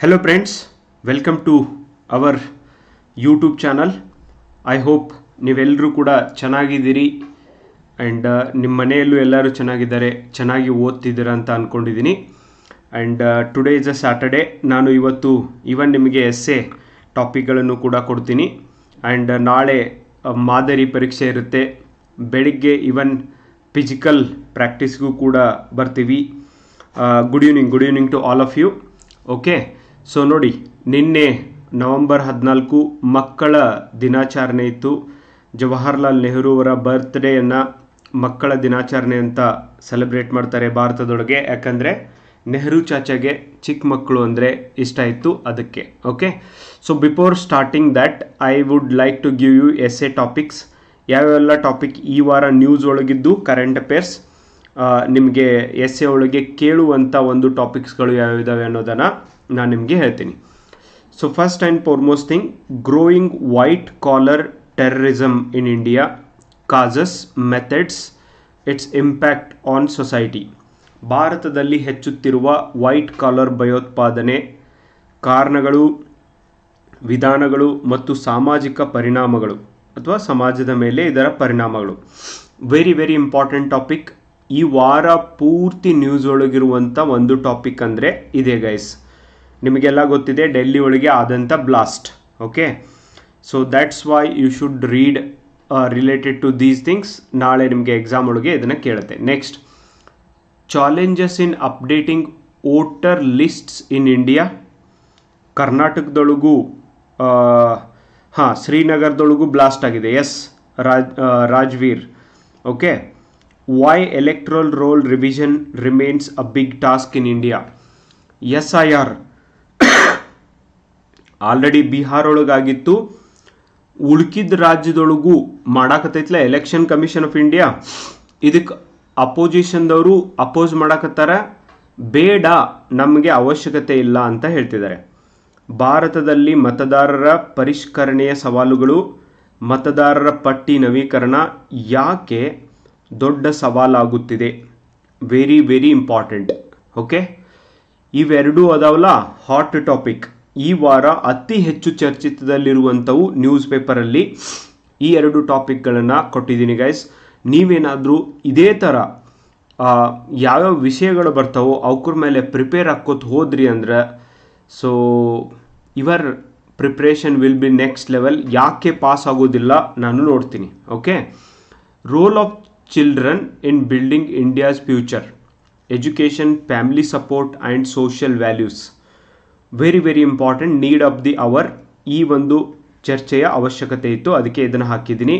Hello, friends. Welcome to our YouTube channel I hope ನೀವೆಲ್ಲರೂ ಕೂಡ ಚೆನ್ನಾಗಿದ್ದೀರಿ. ಆ್ಯಂಡ್ ನಿಮ್ಮ ಮನೆಯಲ್ಲೂ ಎಲ್ಲರೂ ಚೆನ್ನಾಗಿದ್ದಾರೆ ಚೆನ್ನಾಗಿ ಓದ್ತಿದ್ದೀರಾ ಅಂತ ಅಂದ್ಕೊಂಡಿದ್ದೀನಿ and today is a Saturday ನಾನು ಇವತ್ತು ಇವನ್ ನಿಮಗೆ ಎಸ್ಸೆ ಟಾಪಿಕ್ಗಳನ್ನು ಕೂಡ ಕೊಡ್ತೀನಿ. ಆ್ಯಂಡ್ ನಾಳೆ ಆ, ಮಾದರಿ ಪರೀಕ್ಷೆ ಇರುತ್ತೆ. ಬೆಳಿಗ್ಗೆ ಇವನ್ ಫಿಸಿಕಲ್ ಪ್ರಾಕ್ಟೀಸ್ಗೂ ಕೂಡ ಬರ್ತೀವಿ. Good evening good evening to all of you okay so ನೋಡಿ, ನಿನ್ನೆ ನವೆಂಬರ್ ಹದಿನಾಲ್ಕು ಮಕ್ಕಳ ದಿನಾಚರಣೆ ಇತ್ತು. ಜವಾಹರ್ಲಾಲ್ ನೆಹರು ಅವರ ಬರ್ತ್ಡೇಯನ್ನು ಮಕ್ಕಳ ದಿನಾಚರಣೆ ಅಂತ ಸೆಲೆಬ್ರೇಟ್ ಮಾಡ್ತಾರೆ ಭಾರತದೊಳಗೆ. ಯಾಕಂದರೆ, ನೆಹರು ಚಾಚಾಗೆ ಚಿಕ್ಕ ಮಕ್ಕಳು ಅಂದರೆ ಇಷ್ಟ ಇತ್ತು ಅದಕ್ಕೆ okay so before starting that I would like to give you essay topics ಯಾವೆಲ್ಲ ಟಾಪಿಕ್ ಈ ವಾರ ನ್ಯೂಸ್ ಒಳಗಿದ್ದು ಕರೆಂಟ್ ಅಫೇರ್ಸ್ ನಿಮಗೆ ಎಸ್ ಎ ಒಳಗೆ ಕೇಳುವಂಥ ಒಂದು ಟಾಪಿಕ್ಸ್ಗಳು ಯಾವ್ಯಾವಿದಾವೆ ಅನ್ನೋದನ್ನು ನಾನು ನಿಮಗೆ ಹೇಳ್ತೀನಿ. So first and foremost thing growing white collar terrorism in India causes methods its impact on society ಭಾರತದಲ್ಲಿ ಹೆಚ್ಚುತ್ತಿರುವ ವೈಟ್ ಕಾಲರ್ ಭಯೋತ್ಪಾದನೆ ಕಾರಣಗಳು, ವಿಧಾನಗಳು ಮತ್ತು ಸಾಮಾಜಿಕ ಪರಿಣಾಮಗಳು ಅಥವಾ ಸಮಾಜದ ಮೇಲೆ ಇದರ ಪರಿಣಾಮಗಳು. ವೆರಿ ವೆರಿ ಇಂಪಾರ್ಟೆಂಟ್ ಟಾಪಿಕ್ ಈ ವಾರ ಪೂರ್ತಿ ನ್ಯೂಸ್ ಒಳಗಿರುವಂಥ ಒಂದು ಟಾಪಿಕ್ ಅಂದರೆ ಇದೇ ಗೈಸ್ ನಿಮಗೆಲ್ಲ ಗೊತ್ತಿದೆ ಡೆಲ್ಲಿ ಒಳಗೆ ಆದಂಥ blast okay so that's why you should read related to these things ನಾಳೆ ನಿಮಗೆ ಎಕ್ಸಾಮ್ ಒಳಗೆ ಇದನ್ನು ಕೇಳುತ್ತೆ. Next challenges in updating voter lists in India ಕರ್ನಾಟಕದೊಳಗೂ ಹಾಂ ಶ್ರೀನಗರದೊಳಗೂ ಬ್ಲಾಸ್ಟ್ ಆಗಿದೆ. ಎಸ್ ರಾಜ್ ಆ, Rajveer okay why electoral roll revision remains a big task in India S I R already Bihar ಒಳಗಾಗಿತ್ತು ಉಳ್ಕಿದ ರಾಜ್ಯದೊಳಗೂ ಮಾಡಾಕತ್ತೈತ್ಲ ಎಲೆಕ್ಷನ್ ಕಮಿಷನ್ ಆಫ್ ಇಂಡಿಯಾ. ಇದಕ್ಕೆ ಅಪೋಸಿಷನ್ದವರು oppose ಮಾಡಾಕತ್ತಾರ. ಬೇಡ, ನಮಗೆ ಅವಶ್ಯಕತೆ ಇಲ್ಲ ಅಂತ ಹೇಳ್ತಿದ್ದಾರೆ. ಭಾರತದಲ್ಲಿ ಮತದಾರರ ಪರಿಷ್ಕರಣೆಯ ಸವಾಲುಗಳು, ಮತದಾರರ ಪಟ್ಟಿ ನವೀಕರಣ ಯಾಕೆ ದೊಡ್ಡ ಸವಾಲಾಗುತ್ತಿದೆ? ವೆರಿ ವೆರಿ ಇಂಪಾರ್ಟೆಂಟ್ ಓಕೆ ಇವೆರಡೂ ಅದಾವಲ್ಲ ಹಾಟ್ ಟಾಪಿಕ್ ಈ ವಾರ ಅತಿ ಹೆಚ್ಚು ಚರ್ಚಿತದಲ್ಲಿರುವಂಥವು ನ್ಯೂಸ್ ಪೇಪರಲ್ಲಿ ಈ ಎರಡು ಟಾಪಿಕ್ಗಳನ್ನು ಕೊಟ್ಟಿದ್ದೀನಿ ಗೈಸ್. ನೀವೇನಾದರೂ ಇದೇ ಥರ ಯಾವ್ಯಾವ ವಿಷಯಗಳು ಬರ್ತಾವೋ ಅವ್ರ ಮೇಲೆ ಪ್ರಿಪೇರ್ ಹಾಕೋತ್ ಹೋದ್ರಿ ಅಂದ್ರೆ, so ever preparation will be next level. ಯಾಕೆ ಪಾಸ್ ಆಗೋದಿಲ್ಲ ನಾನು ನೋಡ್ತೀನಿ, okay? Role of children in building India's future. Education, family support and social values. Very very important need of the hour ಈ ಒಂದು ಚರ್ಚೆಯ ಅವಶ್ಯಕತೆ ಇತ್ತು. ಅದಕ್ಕೆ ಇದನ್ನು ಹಾಕಿದ್ದೀನಿ.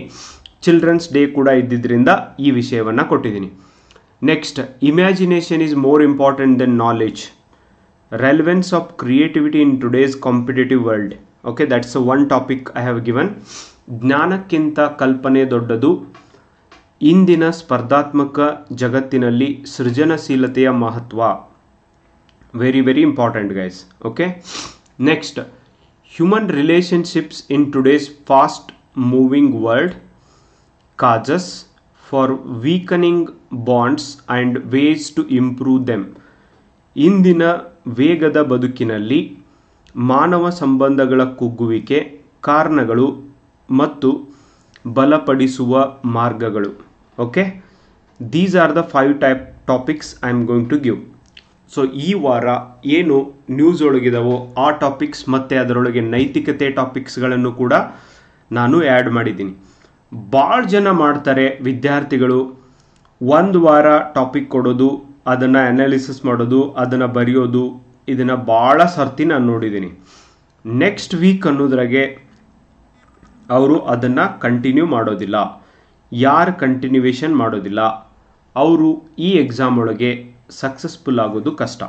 ಚಿಲ್ಡ್ರನ್ಸ್ ಡೇ ಕೂಡ ಇದ್ದಿದ್ದರಿಂದ ಈ ವಿಷಯವನ್ನು ಕೊಟ್ಟಿದ್ದೀನಿ. Next imagination is more important than knowledge relevance of creativity in today's competitive world okay that's one topic I have given ಜ್ಞಾನಕ್ಕಿಂತ ಕಲ್ಪನೆ ದೊಡ್ಡದು. ಇಂದಿನ ಸ್ಪರ್ಧಾತ್ಮಕ ಜಗತ್ತಿನಲ್ಲಿ ಸೃಜನಶೀಲತೆಯ ಮಹತ್ವ. Very very important guys okay next human relationships in today's fast moving world causes for weakening bonds and ways to improve them ಇಂದಿನ ವೇಗದ ಬದುಕಿನಲ್ಲಿ ಮಾನವ ಸಂಬಂಧಗಳ ಕುಗ್ಗುವಿಕೆ, ಕಾರಣಗಳು ಮತ್ತು ಬಲಪಡಿಸುವ ಮಾರ್ಗಗಳು. Okay these are the five type topics I am going to give so ಈ ವಾರ ಏನು ನ್ಯೂಸ್ ಒಳಗಿದಾವೋ ಆ ಟಾಪಿಕ್ಸ್ ಮತ್ತು ಅದರೊಳಗೆ ನೈತಿಕತೆ ಟಾಪಿಕ್ಸ್ಗಳನ್ನು ಕೂಡ ನಾನು ಆ್ಯಡ್ ಮಾಡಿದ್ದೀನಿ. ಭಾಳ ಜನ ಮಾಡ್ತಾರೆ ವಿದ್ಯಾರ್ಥಿಗಳು. ಒಂದು ವಾರ ಟಾಪಿಕ್ ಕೊಡೋದು, ಅದನ್ನು ಅನಾಲಿಸಿಸ್ ಮಾಡೋದು, ಅದನ್ನು ಬರೆಯೋದು, ಇದನ್ನು ಭಾಳ ಸರ್ತಿ ನಾನು ನೋಡಿದ್ದೀನಿ. ನೆಕ್ಸ್ಟ್ ವೀಕ್ ಅನ್ನೋದ್ರಾಗೆ ಅವರು ಅದನ್ನು ಕಂಟಿನ್ಯೂ ಮಾಡೋದಿಲ್ಲ. ಯಾರು ಕಂಟಿನ್ಯೂವೇಶನ್ ಮಾಡೋದಿಲ್ಲ. ಅವರು ಈ ಎಕ್ಸಾಮ್ ಒಳಗೆ ಸಕ್ಸಸ್ಫುಲ್ ಆಗೋದು ಕಷ್ಟ.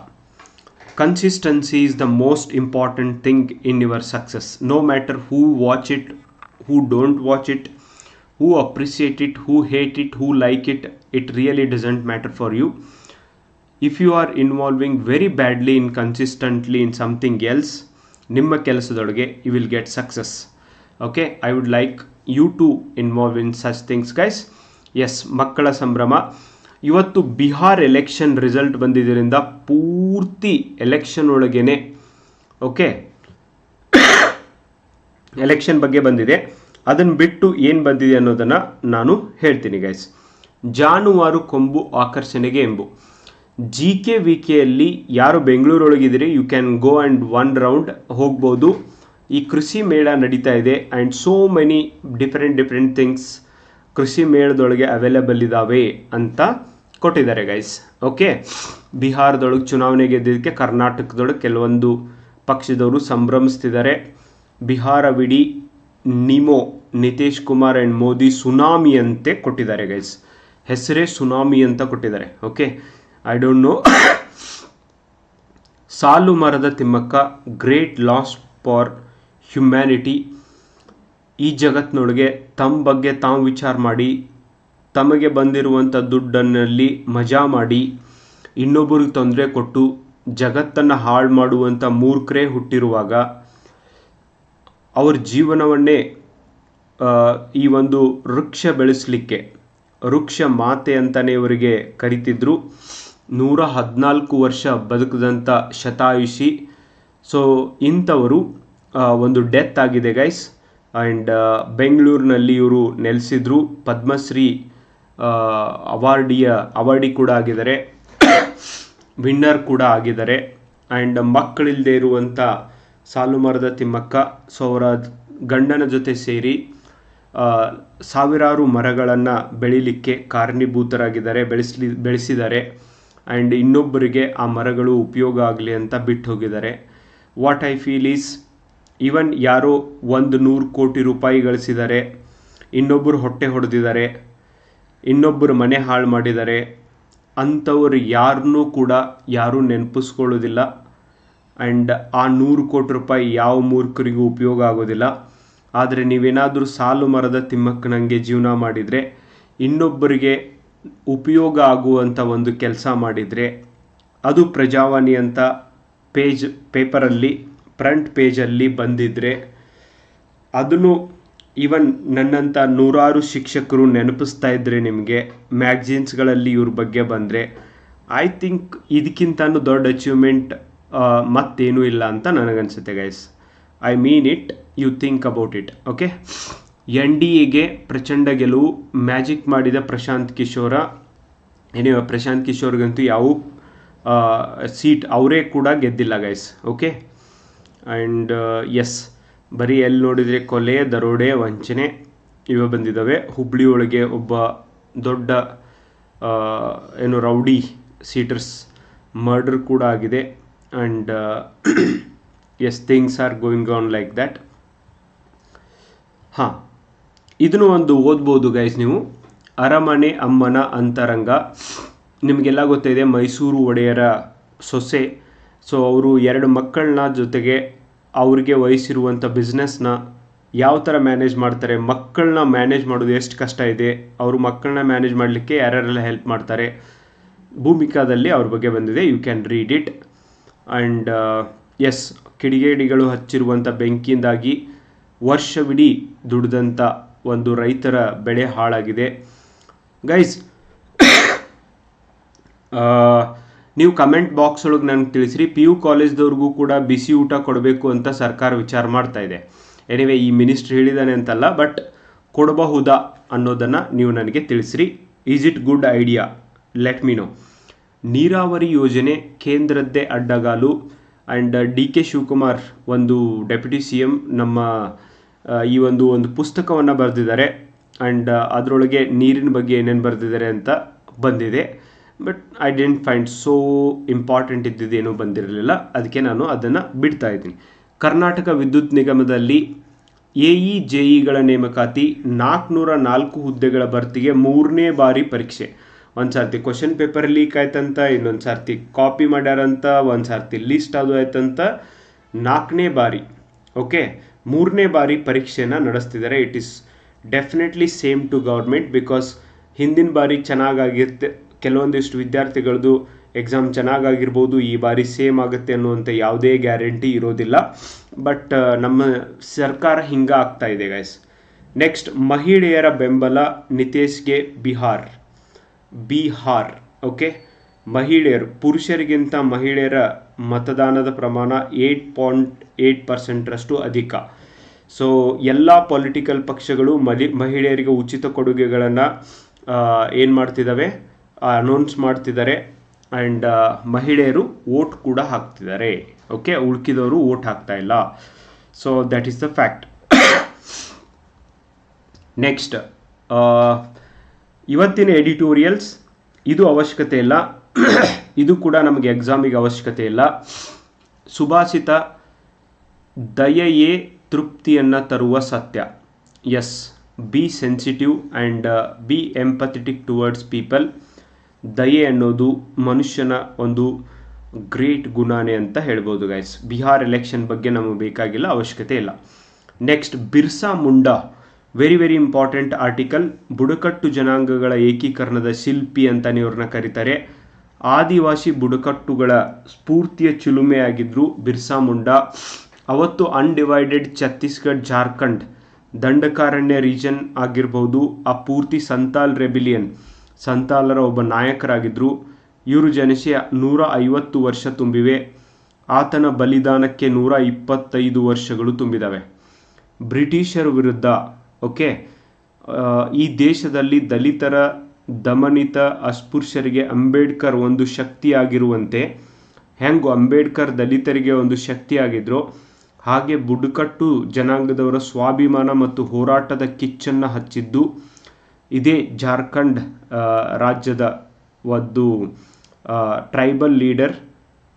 Consistency is the most important thing in your success no matter who watch it who don't watch it who appreciate it who hate it who like it it really doesn't matter for you if you are involving very badly in consistently in something else ನಿಮ್ಮ ಕೆಲಸದೊಳಗೆ you will get success okay I would like you to involve in such things guys yes ಮಕ್ಕಳ ಸಂಭ್ರಮ. ಇವತ್ತು Bihar election result ಬಂದಿದ್ದರಿಂದ ಪೂರ್ತಿ election ಒಳಗೇನೆ, okay? Election ಬಗ್ಗೆ ಬಂದಿದೆ. ಅದನ್ನು ಬಿಟ್ಟು ಏನು ಬಂದಿದೆ ಅನ್ನೋದನ್ನು ನಾನು ಹೇಳ್ತೀನಿ ಗೈಸ್ ಜಾನುವಾರು ಕೊಂಬು ಆಕರ್ಷಣೆಗೆ ಎಂಬು. ಜಿ ಕೆ ವಿ ಕೆಯಲ್ಲಿ ಯಾರು ಬೆಂಗಳೂರೊಳಗಿದ್ದೀರಿ you can go and one round ಹೋಗ್ಬೋದು. ಈ ಕೃಷಿ ಮೇಳ ನಡೀತಾ ಇದೆ and so many different different things ಕೃಷಿ ಮೇಳದೊಳಗೆ ಅವೈಲೇಬಲ್ ಇದ್ದಾವೆ ಅಂತ ಕೊಟ್ಟಿದ್ದಾರೆ ಗೈಸ್ ಓಕೆ ಬಿಹಾರದೊಳಗೆ ಚುನಾವಣೆ ಗೆದ್ದಿದ್ದಕ್ಕೆ ಕರ್ನಾಟಕದೊಳಗೆ ಕೆಲವೊಂದು ಪಕ್ಷದವರು ಸಂಭ್ರಮಿಸ್ತಿದ್ದಾರೆ. ಬಿಹಾರವಿಡೀ ನಿಮೋ, ನಿತೀಶ್ ಕುಮಾರ್ ಆ್ಯಂಡ್ ಮೋದಿ ಸುನಾಮಿ ಅಂತೆ ಕೊಟ್ಟಿದ್ದಾರೆ ಗೈಸ್ ಹೆಸರೇ ಸುನಾಮಿ ಅಂತ ಕೊಟ್ಟಿದ್ದಾರೆ okay I don't know Saalu Marada Thimmakka great loss for humanity ಈ ಜಗತ್ತಿನೊಳಗೆ ತಮ್ಮ ಬಗ್ಗೆ ತಾವು ವಿಚಾರ ಮಾಡಿ, ತಮಗೆ ಬಂದಿರುವಂಥ ದುಡ್ಡನ್ನಲ್ಲಿ ಮಜಾ ಮಾಡಿ, ಇನ್ನೊಬ್ಬರಿಗೆ ತೊಂದರೆ ಕೊಟ್ಟು ಜಗತ್ತನ್ನು ಹಾಳು ಮಾಡುವಂಥ ಮೂರ್ಖರೇ ಹುಟ್ಟಿರುವಾಗ ಅವ್ರ ಜೀವನವನ್ನೇ ಈ ಒಂದು ವೃಕ್ಷ ಬೆಳೆಸಲಿಕ್ಕೆ, ವೃಕ್ಷ ಮಾತೆ ಅಂತಲೇ ಇವರಿಗೆ ಕರಿತಿದ್ರು. ನೂರ ಹದಿನಾಲ್ಕು ವರ್ಷ ಬದುಕಿದಂಥ ಶತಾಯುಷಿ. ಸೊ ಇಂಥವರು ಒಂದು ಡೆತ್ ಆಗಿದೆ ಗೈಸ್ ಆ್ಯಂಡ್ ಬೆಂಗಳೂರಿನಲ್ಲಿ ಇವರು ನೆಲೆಸಿದ್ರು ಪದ್ಮಶ್ರೀ ಅವಾರ್ಡಿಯ, ಅವಾರ್ಡಿ ಕೂಡ ಆಗಿದ್ದಾರೆ. ವಿನ್ನರ್ ಕೂಡ ಆಗಿದ್ದಾರೆ. ಆ್ಯಂಡ್ ಮಕ್ಕಳಿಲ್ಲದೆ ಇರುವಂಥ ಸಾಲುಮರದ ತಿಮ್ಮಕ್ಕ ಸೊ ಅವರ ಗಂಡನ ಜೊತೆ ಸೇರಿ ಸಾವಿರಾರು ಮರಗಳನ್ನು ಬೆಳಿಲಿಕ್ಕೆ ಕಾರಣೀಭೂತರಾಗಿದ್ದಾರೆ, ಬೆಳೆಸಲಿ, ಬೆಳೆಸಿದ್ದಾರೆ. ಆ್ಯಂಡ್ ಇನ್ನೊಬ್ಬರಿಗೆ ಆ ಮರಗಳು ಉಪಯೋಗ ಆಗಲಿ ಅಂತ ಬಿಟ್ಟು ಹೋಗಿದ್ದಾರೆ. What I feel is even ಯಾರೋ ಒಂದು ನೂರು ಕೋಟಿ ರೂಪಾಯಿ ಗಳಿಸಿದ್ದಾರೆ ಇನ್ನೊಬ್ಬರು ಹೊಟ್ಟೆ ಹೊಡೆದಿದ್ದಾರೆ ಇನ್ನೊಬ್ಬರು ಮನೆ ಹಾಳು ಮಾಡಿದ್ದಾರೆ ಅಂಥವ್ರು ಯಾರನ್ನೂ ಕೂಡ ಯಾರೂ ನೆನಪಿಸ್ಕೊಳ್ಳೋದಿಲ್ಲ ಆ್ಯಂಡ್ ಆ ನೂರು ಕೋಟಿ ರೂಪಾಯಿ ಯಾವ ಮೂರ್ಖರಿಗೂ ಉಪಯೋಗ ಆಗೋದಿಲ್ಲ. ಆದರೆ ನೀವೇನಾದರೂ ಸಾಲು ಮರದ ತಿಮ್ಮಕ್ಕನಂಗೆ ಜೀವನ ಮಾಡಿದರೆ, ಇನ್ನೊಬ್ಬರಿಗೆ ಉಪಯೋಗ ಆಗುವಂಥ ಒಂದು ಕೆಲಸ ಮಾಡಿದರೆ, ಅದು ಪ್ರಜಾವಾಣಿ ಅಂತ ಪೇಜ್, ಪೇಪರಲ್ಲಿ ಫ್ರಂಟ್ ಪೇಜಲ್ಲಿ ಬಂದಿದ್ದರೆ ಅದನ್ನು ಈವನ್ ನನ್ನಂಥ ನೂರಾರು ಶಿಕ್ಷಕರು ನೆನಪಿಸ್ತಾ ಇದ್ದರೆ ನಿಮಗೆ ಮ್ಯಾಗ್ಜಿನ್ಸ್ಗಳಲ್ಲಿ ಇವ್ರ ಬಗ್ಗೆ ಬಂದರೆ ಐ ಥಿಂಕ್ ಇದಕ್ಕಿಂತನೂ ದೊಡ್ಡ ಅಚೀವ್ಮೆಂಟ್ ಮತ್ತೇನೂ ಇಲ್ಲ ಅಂತ ನನಗನ್ಸುತ್ತೆ guys I mean it you think about it okay N D ಎಗೆ ಪ್ರಚಂಡ ಗೆಲುವು, ಮ್ಯಾಜಿಕ್ ಮಾಡಿದ ಪ್ರಶಾಂತ್ ಕಿಶೋರ. ಏನೇ ಪ್ರಶಾಂತ್ ಕಿಶೋರ್ಗಂತೂ ಯಾವ ಸೀಟ್ ಅವರೇ ಕೂಡ ಗೆದ್ದಿಲ್ಲ ಗೈಸ್ ಓಕೆ ಆ್ಯಂಡ್ ಎಸ್ ಬರೀ ಎಲ್ಲಿ ನೋಡಿದರೆ ಕೊಲೆ, ದರೋಡೆ, ವಂಚನೆ ಇವೆ ಬಂದಿದ್ದಾವೆ ಹುಬ್ಳಿ ಒಳಗೆ ಒಬ್ಬ ದೊಡ್ಡ ಏನು ರೌಡಿ, ಸೀಟರ್ಸ್ ಮರ್ಡರ್ ಕೂಡ ಆಗಿದೆ. And yes things are going on like that ಹಾಂ, ಇದನ್ನು ಒಂದು ಓದ್ಬೋದು ಗೈಸ್ ನೀವು. ಅರಮನೆ ಅಮ್ಮನ ಅಂತರಂಗ. ನಿಮಗೆಲ್ಲ ಗೊತ್ತಿದೆ ಮೈಸೂರು ಒಡೆಯರ ಸೊಸೆ ಸೊ ಅವರು ಎರಡು ಮಕ್ಕಳನ್ನ ಜೊತೆಗೆ ಅವ್ರಿಗೆ ವಹಿಸಿರುವಂಥ ಬಿಸ್ನೆಸ್ನ ಯಾವ ಥರ ಮ್ಯಾನೇಜ್ ಮಾಡ್ತಾರೆ ಮಕ್ಕಳನ್ನ ಮ್ಯಾನೇಜ್ ಮಾಡೋದು ಎಷ್ಟು ಕಷ್ಟ ಇದೆ, ಅವರು ಮಕ್ಕಳನ್ನ ಮ್ಯಾನೇಜ್ ಮಾಡಲಿಕ್ಕೆ ಯಾರ್ಯಾರೆಲ್ಲ ಹೆಲ್ಪ್ ಮಾಡ್ತಾರೆ ಭೂಮಿಕಾದಲ್ಲಿ ಅವ್ರ ಬಗ್ಗೆ ಬಂದಿದೆ you can read it and yes ಕಿಡಿಗೇಡಿಗಳು ಹಚ್ಚಿರುವಂಥ ಬೆಂಕಿಯಿಂದಾಗಿ ವರ್ಷವಿಡೀ ದುಡಿದಂಥ ಒಂದು ರೈತರ ಬೆಳೆ ಹಾಳಾಗಿದೆ. ಗೈಸ್ ನೀವು ಕಮೆಂಟ್ ಬಾಕ್ಸ್ ಒಳಗೆ ನನಗೆ ತಿಳಿಸ್ರಿ. ಪಿ ಯು ಕಾಲೇಜ್ದವ್ರಿಗೂ ಕೂಡ ಬಿಸಿ ಊಟ ಕೊಡಬೇಕು ಅಂತ ಸರ್ಕಾರ ವಿಚಾರ ಮಾಡ್ತಾ ಇದೆ. ಎನಿವೆ ಈ ಮಿನಿಸ್ಟ್ರ್ ಹೇಳಿದಾನೆ ಅಂತಲ್ಲ, ಬಟ್ ಕೊಡಬಹುದಾ ಅನ್ನೋದನ್ನು ನೀವು ನನಗೆ ತಿಳಿಸ್ರಿ. Is it good idea let me know ನೀರಾವರಿ ಯೋಜನೆ ಕೇಂದ್ರದ್ದೇ ಅಡ್ಡಗಾಲು. ಆ್ಯಂಡ್ ಡಿ ಕೆ ಶಿವಕುಮಾರ್ ಒಂದು ಡೆಪ್ಯೂಟಿ ಸಿ ಎಂ ನಮ್ಮ ಈ ಒಂದು ಒಂದು ಪುಸ್ತಕವನ್ನು ಬರೆದಿದ್ದಾರೆ. ಆ್ಯಂಡ್ ಅದರೊಳಗೆ ನೀರಿನ ಬಗ್ಗೆ ಏನೇನು ಬರೆದಿದ್ದಾರೆ ಅಂತ ಬಂದಿದೆ. But I didn't find so important ಇದ್ದಿದ್ದೇನೂ ಬಂದಿರಲಿಲ್ಲ. ಅದಕ್ಕೆ ನಾನು ಅದನ್ನು ಬಿಡ್ತಾ ಇದ್ದೀನಿ. ಕರ್ನಾಟಕ ವಿದ್ಯುತ್ ನಿಗಮದಲ್ಲಿ ಎ ಇ ಜೆ ಇಗಳ ನೇಮಕಾತಿ ನಾಲ್ಕುನೂರ ನಾಲ್ಕು ಹುದ್ದೆಗಳ ಭರ್ತಿಗೆ ಮೂರನೇ ಬಾರಿ ಪರೀಕ್ಷೆ. ಒಂದು ಸರ್ತಿ ಕ್ವಶನ್ ಪೇಪರ್ ಲೀಕ್ ಆಯ್ತಂತ, ಇನ್ನೊಂದು ಸರ್ತಿ ಕಾಪಿ ಮಾಡ್ಯಾರಂತ, ಒಂದು ಸರ್ತಿ ಲಿಸ್ಟ್ ಅದು ಆಯ್ತಂತ. ನಾಲ್ಕನೇ ಬಾರಿ ಓಕೆ ಮೂರನೇ ಬಾರಿ ಪರೀಕ್ಷೆನ ನಡೆಸ್ತಿದ್ದಾರೆ it is definitely same to government because ಹಿಂದಿನ ಬಾರಿ ಚೆನ್ನಾಗಾಗಿರುತ್ತೆ ಕೆಲವೊಂದಿಷ್ಟು ವಿದ್ಯಾರ್ಥಿಗಳದ್ದು ಎಕ್ಸಾಮ್ ಚೆನ್ನಾಗಾಗಿರ್ಬೋದು, ಈ ಬಾರಿ ಸೇಮ್ ಆಗುತ್ತೆ ಅನ್ನುವಂಥ ಯಾವುದೇ ಗ್ಯಾರಂಟಿ ಇರೋದಿಲ್ಲ. ಬಟ್ ನಮ್ಮ ಸರ್ಕಾರ ಹಿಂಗೆ ಆಗ್ತಾ ಇದೆ ಗೈಸ್ ನೆಕ್ಸ್ಟ್ ಮಹಿಳೆಯರ ಬೆಂಬಲ ನಿತೇಶ್ಗೆ ಬಿಹಾರ್. ಬಿಹಾರ್ ಓಕೆ ಮಹಿಳೆಯರು, ಪುರುಷರಿಗಿಂತ ಮಹಿಳೆಯರ ಮತದಾನದ ಪ್ರಮಾಣ ಏಯ್ಟ್ ಪಾಯಿಂಟ್ ಏಯ್ಟ್ ಪರ್ಸೆಂಟ್ರಷ್ಟು ಅಧಿಕ. ಸೊ ಎಲ್ಲ ಪೊಲಿಟಿಕಲ್ ಪಕ್ಷಗಳು ಮಲಿ, ಮಹಿಳೆಯರಿಗೆ ಉಚಿತ ಕೊಡುಗೆಗಳನ್ನು ಏನು ಮಾಡ್ತಿದ್ದಾವೆ ಅನೌನ್ಸ್ ಮಾಡ್ತಿದ್ದಾರೆ ಆ್ಯಂಡ್ ಮಹಿಳೆಯರು ವೋಟ್ ಕೂಡ ಹಾಕ್ತಿದ್ದಾರೆ. ಓಕೆ ಉಳ್ಕಿದವರು ವೋಟ್ ಹಾಕ್ತಾ ಇಲ್ಲ. So that is the fact next ಇವತ್ತಿನ ಎಡಿಟೋರಿಯಲ್ಸ್ ಇದು ಅವಶ್ಯಕತೆ ಇಲ್ಲ. ಇದು ಕೂಡ ನಮಗೆ ಎಕ್ಸಾಮಿಗೆ ಅವಶ್ಯಕತೆ ಇಲ್ಲ. ಸುಭಾಷಿತ ದಯೆಯೇ ತೃಪ್ತಿಯನ್ನು ತರುವ ಸತ್ಯ. Yes be sensitive and be empathetic towards people ದಯೆ ಅನ್ನೋದು ಮನುಷ್ಯನ ಒಂದು ಗ್ರೇಟ್ ಗುಣಾನೇ ಅಂತ ಹೇಳ್ಬೋದು ಗೈಸ್ ಬಿಹಾರ್ ಎಲೆಕ್ಷನ್ ಬಗ್ಗೆ ನಮಗೆ ಬೇಕಾಗಿಲ್ಲ ಅವಶ್ಯಕತೆ ಇಲ್ಲ. Next Birsa Munda. Very very important article ಬುಡಕಟ್ಟು ಜನಾಂಗಗಳ ಏಕೀಕರಣದ ಶಿಲ್ಪಿ ಅಂತಾನೆ ಇವ್ರನ್ನ ಕರೀತಾರೆ. ಆದಿವಾಸಿ ಬುಡಕಟ್ಟುಗಳ ಸ್ಫೂರ್ತಿಯ ಚಿಲುಮೆಯಾಗಿದ್ದರು ಬಿರ್ಸಾ ಮುಂಡಾ. ಅವತ್ತು ಅನ್ಡಿವೈಡೆಡ್ ಛತ್ತೀಸ್ಗಢ, ಜಾರ್ಖಂಡ್ ದಂಡಕಾರಣ್ಯ ರೀಜನ್ ಆಗಿರ್ಬೋದು ಆ ಪೂರ್ತಿ ಸಂತಾಲ್ ರೆಬಿಲಿಯನ್. ಸಂತಾಲರ ಒಬ್ಬ ನಾಯಕರಾಗಿದ್ದರು. ಇವರು ಜನಿಸಿ ನೂರ ಐವತ್ತು ವರ್ಷ ತುಂಬಿವೆ. ಆತನ ಬಲಿದಾನಕ್ಕೆ ನೂರ ಇಪ್ಪತ್ತೈದು ವರ್ಷಗಳು ತುಂಬಿದವೆ. ಬ್ರಿಟಿಷರ ವಿರುದ್ಧ, ಓಕೆ ಈ ದೇಶದಲ್ಲಿ ದಲಿತರ, ದಮನಿತ, ಅಸ್ಪೃಶ್ಯರಿಗೆ ಅಂಬೇಡ್ಕರ್ ಒಂದು ಶಕ್ತಿಯಾಗಿರುವಂತೆ, ಹೆಂಗು ಅಂಬೇಡ್ಕರ್ ದಲಿತರಿಗೆ ಒಂದು ಶಕ್ತಿಯಾಗಿದ್ರು. ಹಾಗೆ ಬುಡಕಟ್ಟು ಜನಾಂಗದವರ ಸ್ವಾಭಿಮಾನ ಮತ್ತು ಹೋರಾಟದ ಕಿಚ್ಚನ್ನು ಹಚ್ಚಿದ್ದು ಇದೇ ಜಾರ್ಖಂಡ್ ರಾಜ್ಯದ ಒಂದು ಟ್ರೈಬಲ್ ಲೀಡರ್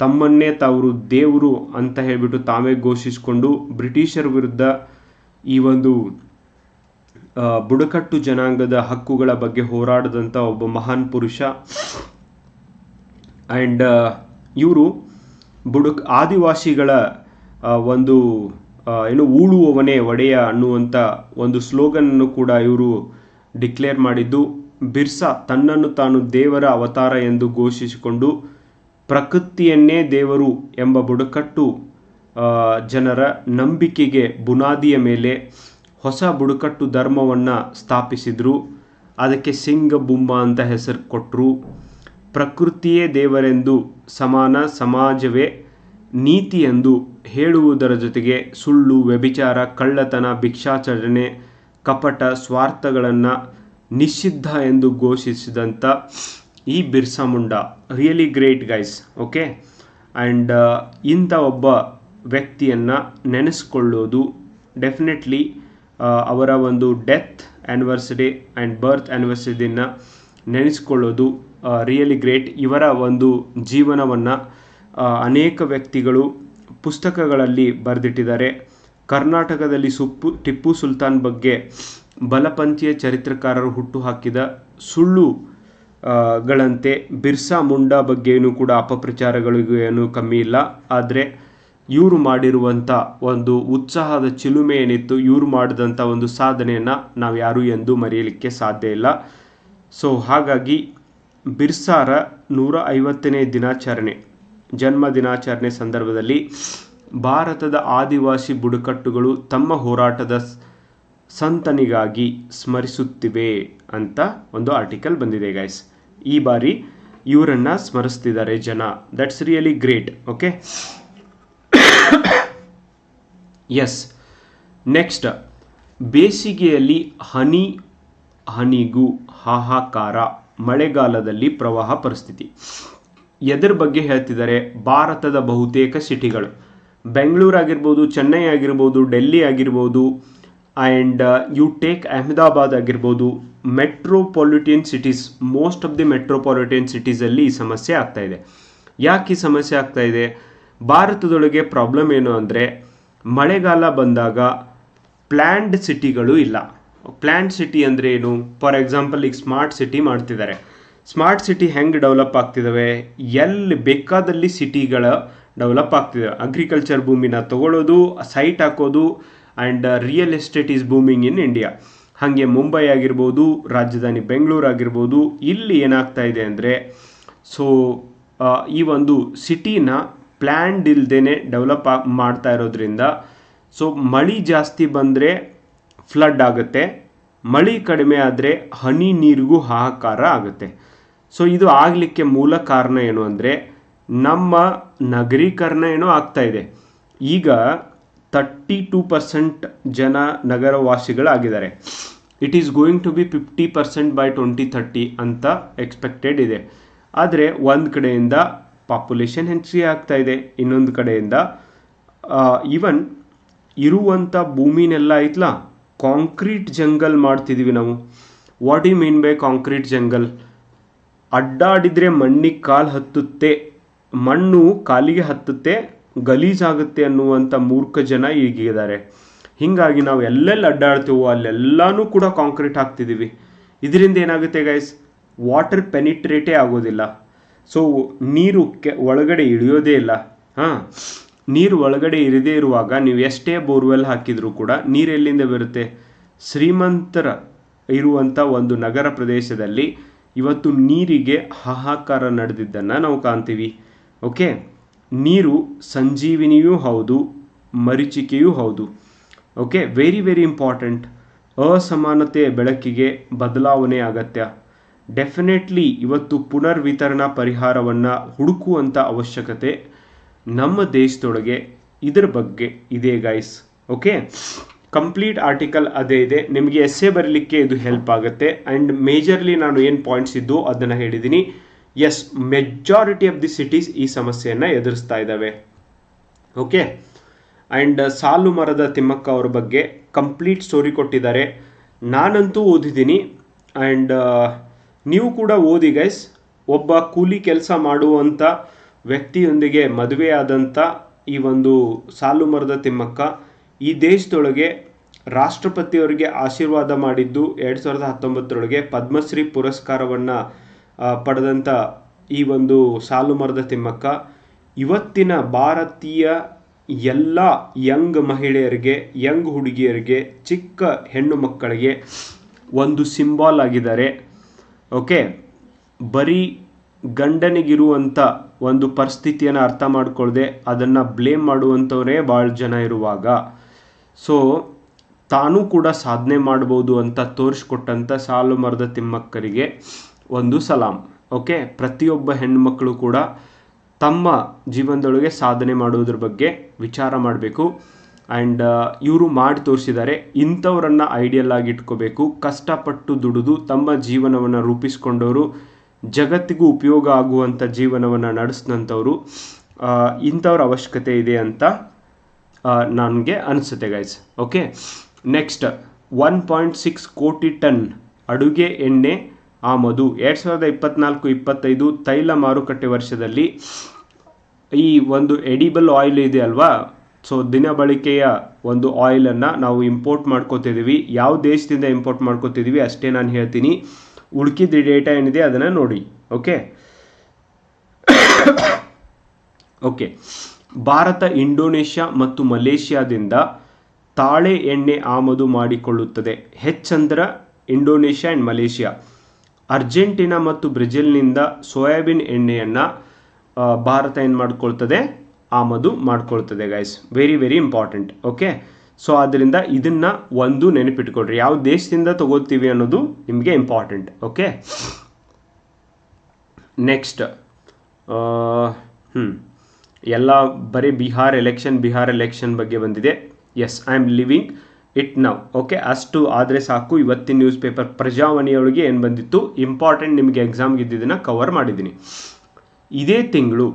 ತಮ್ಮನ್ನೇ ತಾವರು ದೇವರು ಅಂತ ಹೇಳಿಬಿಟ್ಟು ತಾವೇ ಘೋಷಿಸಿಕೊಂಡು ಬ್ರಿಟಿಷರ ವಿರುದ್ಧ ಈ ಒಂದು ಬುಡಕಟ್ಟು ಜನಾಂಗದ ಹಕ್ಕುಗಳ ಬಗ್ಗೆ ಹೋರಾಡದಂಥ ಒಬ್ಬ ಮಹಾನ್ ಪುರುಷ. ಆ್ಯಂಡ್ ಇವರು ಬುಡಕ್, ಆದಿವಾಸಿಗಳ ಒಂದು ಏನು, ಊಳುವವನೇ ಒಡೆಯ ಅನ್ನುವಂಥ ಒಂದು ಸ್ಲೋಗನನ್ನು ಕೂಡ ಇವರು ಡಿಕ್ಲೇರ್ ಮಾಡಿದ್ದು, ಬಿರ್ಸಾ ತನ್ನನ್ನು ತಾನು ದೇವರ ಅವತಾರ ಎಂದು ಘೋಷಿಸಿಕೊಂಡು, ಪ್ರಕೃತಿಯನ್ನೇ ದೇವರು ಎಂಬ ಬುಡಕಟ್ಟು ಜನರ ನಂಬಿಕೆಗೆ ಬುನಾದಿಯ ಮೇಲೆ ಹೊಸ ಬುಡಕಟ್ಟು ಧರ್ಮವನ್ನು ಸ್ಥಾಪಿಸಿದರು. ಅದಕ್ಕೆ ಸಿಂಗ ಬುಮ್ಮ ಅಂತ ಹೆಸರು ಕೊಟ್ಟರು ಪ್ರಕೃತಿಯೇ ದೇವರೆಂದು ಸಮಾನ ಸಮಾಜವೇ ನೀತಿ ಎಂದು ಹೇಳುವುದರ ಜೊತೆಗೆ ಸುಳ್ಳು, ವ್ಯಭಿಚಾರ, ಕಳ್ಳತನ, ಭಿಕ್ಷಾಚರಣೆ ಕಪಟ ಸ್ವಾರ್ಥಗಳನ್ನು ನಿಷಿದ್ಧ ಎಂದು ಘೋಷಿಸಿದಂಥ ಈ Birsa Munda. Really great guys okay and ಇಂಥ ಒಬ್ಬ ವ್ಯಕ್ತಿಯನ್ನು ನೆನೆಸ್ಕೊಳ್ಳೋದು ಡೆಫಿನೆಟ್ಲಿ ಅವರ ಒಂದು ಡೆತ್ ಆ್ಯನಿವರ್ಸರಿ ಆ್ಯಂಡ್ ಬರ್ತ್ ಆ್ಯನಿವರ್ಸರಿನ ನೆನೆಸ್ಕೊಳ್ಳೋದು ರಿಯಲಿ ಗ್ರೇಟ್ ಇವರ ಒಂದು ಜೀವನವನ್ನು ಅನೇಕ ವ್ಯಕ್ತಿಗಳು ಪುಸ್ತಕಗಳಲ್ಲಿ ಬರೆದಿಟ್ಟಿದ್ದಾರೆ. ಕರ್ನಾಟಕದಲ್ಲಿ ಸುಪ್ಪು, ಟಿಪ್ಪು ಸುಲ್ತಾನ್ ಬಗ್ಗೆ ಬಲಪಂಥೀಯ ಚರಿತ್ರಕಾರರು ಹುಟ್ಟುಹಾಕಿದ ಸುಳ್ಳು ಗಳಂತೆ ಬಿರ್ಸಾ ಮುಂಡಾ ಬಗ್ಗೆಯೂ ಕೂಡ ಅಪಪ್ರಚಾರಗಳಿಗೂ ಏನೂ ಕಮ್ಮಿ ಇಲ್ಲ. ಆದರೆ ಇವರು ಮಾಡಿರುವಂಥ ಒಂದು ಉತ್ಸಾಹದ ಚಿಲುಮೆ ಏನಿತ್ತು, ಇವರು ಮಾಡಿದಂಥ ಒಂದು ಸಾಧನೆಯನ್ನು ನಾವು ಯಾರು ಎಂದು ಮರೆಯಲಿಕ್ಕೆ ಸಾಧ್ಯ ಇಲ್ಲ. ಸೊ ಹಾಗಾಗಿ ಬಿರ್ಸಾರ ನೂರ ಐವತ್ತನೇ ದಿನಾಚರಣೆ, ಜನ್ಮ ದಿನಾಚರಣೆ ಸಂದರ್ಭದಲ್ಲಿ ಭಾರತದ ಆದಿವಾಸಿ ಬುಡಕಟ್ಟುಗಳು ತಮ್ಮ ಹೋರಾಟದ ಸಂತನಿಗಾಗಿ ಸ್ಮರಿಸುತ್ತಿವೆ ಅಂತ ಒಂದು ಆರ್ಟಿಕಲ್ ಬಂದಿದೆ ಗೈಸ್ ಈ ಬಾರಿ ಇವರನ್ನು ಸ್ಮರಿಸ್ತಿದ್ದಾರೆ ಜನ. That's really great okay yes next ಬೇಸಿಗೆಯಲ್ಲಿ ಹನಿ, ಹನಿಗೂ ಹಾಹಾಕಾರ, ಮಳೆಗಾಲದಲ್ಲಿ ಪ್ರವಾಹ ಪರಿಸ್ಥಿತಿ. ಎದರ ಬಗ್ಗೆ ಹೇಳ್ತಿದ್ದಾರೆ ಭಾರತದ ಬಹುತೇಕ ಸಿಟಿಗಳು. ಬೆಂಗಳೂರು ಆಗಿರ್ಬೋದು, ಚೆನ್ನೈ ಆಗಿರ್ಬೋದು, ಡೆಲ್ಲಿ ಆಗಿರ್ಬೋದು ಆ್ಯಂಡ್ ಯು ಟೇಕ್ ಅಹಮದಾಬಾದ್ ಆಗಿರ್ಬೋದು metropolitan cities most of the metropolitan ಸಿಟೀಸಲ್ಲಿ ಈ ಸಮಸ್ಯೆ ಆಗ್ತಾ ಇದೆ. ಯಾಕೆ ಈ ಸಮಸ್ಯೆ ಆಗ್ತಾ ಇದೆ? ಭಾರತದೊಳಗೆ ಪ್ರಾಬ್ಲಮ್ ಏನು ಅಂದರೆ, ಮಳೆಗಾಲ ಬಂದಾಗ ಪ್ಲ್ಯಾಂಡ್ ಸಿಟಿಗಳು ಇಲ್ಲ. ಪ್ಲ್ಯಾಂಡ್ ಸಿಟಿ ಅಂದರೆ ಏನು? ಫಾರ್ ಎಕ್ಸಾಂಪಲ್ ಈಗ ಸ್ಮಾರ್ಟ್ ಸಿಟಿ ಮಾಡ್ತಿದ್ದಾರೆ. ಸ್ಮಾರ್ಟ್ ಸಿಟಿ ಹೆಂಗೆ ಡೆವಲಪ್ ಆಗ್ತಿದ್ದಾವೆ ಎಲ್ಲಿ ಬೇಕಾದಲ್ಲಿ ಸಿಟಿಗಳ ಡೆವಲಪ್ ಆಗ್ತಿದೆ. ಅಗ್ರಿಕಲ್ಚರ್ ಭೂಮಿನ ತಗೊಳ್ಳೋದು ಸೈಟ್ ಹಾಕೋದು and real estate is booming in India ಹಾಗೆ ಮುಂಬೈ ಆಗಿರ್ಬೋದು, ರಾಜಧಾನಿ ಬೆಂಗಳೂರು ಆಗಿರ್ಬೋದು, ಇಲ್ಲಿ ಏನಾಗ್ತಾ ಇದೆ ಅಂದರೆ ಸೊ ಈ ಒಂದು ಸಿಟಿನ ಪ್ಲ್ಯಾಂಡ್ ಇಲ್ಲದೇ ಡೆವಲಪ್ ಮಾಡ್ತಾ ಇರೋದ್ರಿಂದ ಸೊ ಮಳೆ ಜಾಸ್ತಿ ಬಂದರೆ ಫ್ಲಡ್ ಆಗುತ್ತೆ. ಮಳೆ ಕಡಿಮೆ ಆದರೆ ಹನಿ ನೀರಿಗೂ ಹಾಹಾಕಾರ ಆಗುತ್ತೆ. ಸೊ ಇದು ಆಗಲಿಕ್ಕೆ ಮೂಲ ಕಾರಣ ಏನು ಅಂದರೆ ನಮ್ಮ ನಗರೀಕರಣ ಏನೋ ಆಗ್ತಾ ಇದೆ. ಈಗ ತರ್ಟಿ ಟೂ ಪರ್ಸೆಂಟ್ ಜನ ನಗರವಾಸಿಗಳಾಗಿದ್ದಾರೆ. It is going to be fifty percent by twenty thirty ಅಂತ ಎಕ್ಸ್ಪೆಕ್ಟೆಡ್ ಇದೆ. ಆದರೆ ಒಂದು ಕಡೆಯಿಂದ ಪಾಪ್ಯುಲೇಷನ್ ಹೆಚ್ಚಿಗೆ ಆಗ್ತಾ ಇದೆ. ಇನ್ನೊಂದು ಕಡೆಯಿಂದ ಈವನ್ ಇರುವಂಥ ಭೂಮಿನೆಲ್ಲ ಐತ್ಲಾ ಕಾಂಕ್ರೀಟ್ ಜಂಗಲ್ ಮಾಡ್ತಿದ್ದೀವಿ ನಾವು. What you mean by concrete jungle ಅಡ್ಡಾಡಿದರೆ ಮಣ್ಣಿಗೆ ಕಾಲು ಹತ್ತುತ್ತೆ. ಮಣ್ಣು ಕಾಲಿಗೆ ಹತ್ತುತ್ತೆ, ಗಲೀಜಾಗುತ್ತೆ ಅನ್ನುವಂಥ ಮೂರ್ಖ ಜನ ಈಗಿದ್ದಾರೆ. ಹೀಗಾಗಿ ನಾವು ಎಲ್ಲೆಲ್ಲಿ ಅಡ್ಡಾಡ್ತೀವೋ ಅಲ್ಲೆಲ್ಲಾನು ಕೂಡ ಕಾಂಕ್ರೀಟ್ ಹಾಕ್ತಿದ್ದೀವಿ ಇದರಿಂದ ಏನಾಗುತ್ತೆ ಗೈಸ್ ವಾಟರ್ ಪೆನಿಟ್ರೇಟೇ ಆಗೋದಿಲ್ಲ. ಸೊ ನೀರು ಕೆ, ಒಳಗಡೆ ಇಳಿಯೋದೇ ಇಲ್ಲ. ಹಾಂ, ನೀರು ಒಳಗಡೆ ಇರದೇ ಇರುವಾಗ ನೀವು ಎಷ್ಟೇ ಬೋರ್ವೆಲ್ ಹಾಕಿದರೂ ಕೂಡ ನೀರು ಎಲ್ಲಿಂದ ಬರುತ್ತೆ? ಶ್ರೀಮಂತರ ಇರುವಂಥ ಒಂದು ನಗರ ಪ್ರದೇಶದಲ್ಲಿ ಇವತ್ತು ನೀರಿಗೆ ಹಾಹಾಕಾರ ನಡೆದಿದ್ದನ್ನು ನಾವು ಕಾಣ್ತೀವಿ. ಓಕೆ? ನೀರು ಸಂಜೀವಿನಿಯೂ ಹೌದು, ಮರೀಚಿಕೆಯೂ ಹೌದು. ಓಕೆ? Very very important. ಅಸಮಾನತೆಯ ಬೆಳಕಿಗೆ ಬದಲಾವಣೆ ಅಗತ್ಯ. ಡೆಫಿನೆಟ್ಲಿ ಇವತ್ತು ಪುನರ್ವಿತರಣಾ ಪರಿಹಾರವನ್ನು ಹುಡುಕುವಂಥ ಅವಶ್ಯಕತೆ ನಮ್ಮ ದೇಶದೊಳಗೆ ಇದರ ಬಗ್ಗೆ ಇದೆ ಗೈಸ್ ಓಕೆ? ಕಂಪ್ಲೀಟ್ ಆರ್ಟಿಕಲ್ ಅದೇ ಇದೆ. ನಿಮಗೆ ಎಸ್ಸೆ ಬರಲಿಕ್ಕೆ ಇದು ಹೆಲ್ಪ್ ಆಗುತ್ತೆ. ಆ್ಯಂಡ್ ಮೇಜರ್ಲಿ ನಾನು ಏನು ಪಾಯಿಂಟ್ಸ್ ಇದ್ದು ಅದನ್ನು ಹೇಳಿದ್ದೀನಿ yes majority of the cities ಈ ಸಮಸ್ಯೆಯನ್ನು ಎದುರಿಸ್ತಾ ಇದ್ದಾವೆ ಓಕೆ ಆ್ಯಂಡ್ ಸಾಲು ಮರದ ತಿಮ್ಮಕ್ಕ ಅವ್ರ ಬಗ್ಗೆ ಕಂಪ್ಲೀಟ್ ಸ್ಟೋರಿ ಕೊಟ್ಟಿದ್ದಾರೆ. ನಾನಂತೂ ಓದಿದ್ದೀನಿ. ಆ್ಯಂಡ್ ನೀವು ಕೂಡ ಓದಿ ಗೈಸ್ ಒಬ್ಬ ಕೂಲಿ ಕೆಲಸ ಮಾಡುವಂಥ ವ್ಯಕ್ತಿಯೊಂದಿಗೆ ಮದುವೆಯಾದಂಥ ಈ ಒಂದು ಸಾಲು ಮರದ ತಿಮ್ಮಕ್ಕ ಈ ದೇಶದೊಳಗೆ ರಾಷ್ಟ್ರಪತಿಯವರಿಗೆ ಆಶೀರ್ವಾದ ಮಾಡಿದ್ದು ಎರಡು ಸಾವಿರದ ಹತ್ತೊಂಬತ್ತರೊಳಗೆ ಪದ್ಮಶ್ರೀ ಪುರಸ್ಕಾರವನ್ನು ಪಡೆದಂಥ ಈ ಒಂದು ಸಾಲು ಮರದ ತಿಮ್ಮಕ್ಕ, ಇವತ್ತಿನ ಭಾರತೀಯ ಎಲ್ಲ ಯಂಗ್ ಮಹಿಳೆಯರಿಗೆ, ಯಂಗ್ ಹುಡುಗಿಯರಿಗೆ, ಚಿಕ್ಕ ಹೆಣ್ಣು ಮಕ್ಕಳಿಗೆ ಒಂದು ಸಿಂಬಾಲ್ ಆಗಿದ್ದಾರೆ. ಓಕೆ? ಬರೀ ಗಂಡನಿಗಿರುವಂಥ ಒಂದು ಪರಿಸ್ಥಿತಿಯನ್ನು ಅರ್ಥ ಮಾಡಿಕೊಳ್ಳದೆ ಅದನ್ನು ಬ್ಲೇಮ್ ಮಾಡುವಂಥವರೇ ಭಾಳ ಜನ ಇರುವಾಗ. ಸೊ, ತಾನೂ ಕೂಡ ಸಾಧನೆ ಮಾಡ್ಬೋದು ಅಂತ ತೋರಿಸ್ಕೊಟ್ಟಂಥ ಸಾಲು ಮರದ ತಿಮ್ಮಕ್ಕರಿಗೆ ಒಂದು ಸಲಾಂ. ಓಕೆ? ಪ್ರತಿಯೊಬ್ಬ ಹೆಣ್ಣುಮಕ್ಕಳು ಕೂಡ ತಮ್ಮ ಜೀವನದೊಳಗೆ ಸಾಧನೆ ಮಾಡೋದ್ರ ಬಗ್ಗೆ ವಿಚಾರ ಮಾಡಬೇಕು. ಆ್ಯಂಡ್ ಇವರು ಮಾಡಿ ತೋರಿಸಿದ್ದಾರೆ. ಇಂಥವರನ್ನು ಐಡಿಯಲ್ ಆಗಿ ಇಟ್ಕೋಬೇಕು. ಕಷ್ಟಪಟ್ಟು ದುಡಿದು ತಮ್ಮ ಜೀವನವನ್ನು ರೂಪಿಸ್ಕೊಂಡವರು, ಜಗತ್ತಿಗೂ ಉಪಯೋಗ ಆಗುವಂಥ ಜೀವನವನ್ನು ನಡೆಸಿದಂಥವ್ರು ಇಂಥವ್ರ ಅವಶ್ಯಕತೆ ಇದೆ ಅಂತ ನನಗೆ ಅನಿಸುತ್ತೆ guys okay? Next one point six crore ton ಅಡುಗೆ ಎಣ್ಣೆ ಆಮದು ಎರಡು ಸಾವಿರದ ಇಪ್ಪತ್ನಾಲ್ಕು ಇಪ್ಪತ್ತೈದು ತೈಲ ಮಾರುಕಟ್ಟೆ ವರ್ಷದಲ್ಲಿ ಈ ಒಂದು ಎಡಿಬಲ್ ಆಯಿಲ್ ಇದೆ ಅಲ್ವಾ? ಸೊ ದಿನ ಬಳಕೆಯ ಒಂದು ಆಯಿಲನ್ನು ನಾವು ಇಂಪೋರ್ಟ್ ಮಾಡ್ಕೋತಿದ್ದೀವಿ ಯಾವ ದೇಶದಿಂದ ಇಂಪೋರ್ಟ್ ಮಾಡ್ಕೋತಿದ್ದೀವಿ ಅಷ್ಟೇ ನಾನು ಹೇಳ್ತೀನಿ. ಉಳ್ಕಿದ ಡೇಟಾ ಏನಿದೆ ಅದನ್ನು ನೋಡಿ ಓಕೆ ಓಕೆ ಭಾರತ, ಇಂಡೋನೇಷ್ಯಾ ಮತ್ತು ಮಲೇಷ್ಯಾದಿಂದ ತಾಳೆ ಎಣ್ಣೆ ಆಮದು ಮಾಡಿಕೊಳ್ಳುತ್ತದೆ. ಹೆಚ್ಚಂದ್ರ ಇಂಡೋನೇಷ್ಯಾ ಆ್ಯಂಡ್ ಮಲೇಷ್ಯಾ. ಅರ್ಜೆಂಟೀನಾ ಮತ್ತು ಬ್ರೆಜಿಲ್ನಿಂದ ಸೋಯಾಬೀನ್ ಎಣ್ಣೆಯನ್ನು ಭಾರತ ಏನು ಮಾಡ್ಕೊಳ್ತದೆ? ಆಮದು ಮಾಡ್ಕೊಳ್ತದೆ guys very very important okay so ಆದ್ದರಿಂದ ಇದನ್ನು ಒಂದು ನೆನಪಿಟ್ಕೊಳ್ರಿ. ಯಾವ ದೇಶದಿಂದ ತಗೋತೀವಿ ಅನ್ನೋದು ನಿಮಗೆ ಇಂಪಾರ್ಟೆಂಟ್ ಓಕೆ ನೆಕ್ಸ್ಟ್ ಹ್ಞೂ ಎಲ್ಲ ಬರೀ ಬಿಹಾರ್ ಎಲೆಕ್ಷನ್ ಬಿಹಾರ್ ಎಲೆಕ್ಷನ್ ಬಗ್ಗೆ ಬಂದಿದೆ. Yes I am living it now. Okay, ಅಷ್ಟು ಆದರೆ ಸಾಕು. ಇವತ್ತಿನ ನ್ಯೂಸ್ ಪೇಪರ್ ಪ್ರಜಾವಾಣಿಯೊಳಗೆ ಏನು ಬಂದಿತ್ತು? ಇಂಪಾರ್ಟೆಂಟ್ ನಿಮಗೆ ಎಕ್ಸಾಮ್ಗೆ ಇದ್ದಿದ್ದನ್ನು ಕವರ್ ಮಾಡಿದ್ದೀನಿ. ಇದೇ ತಿಂಗಳು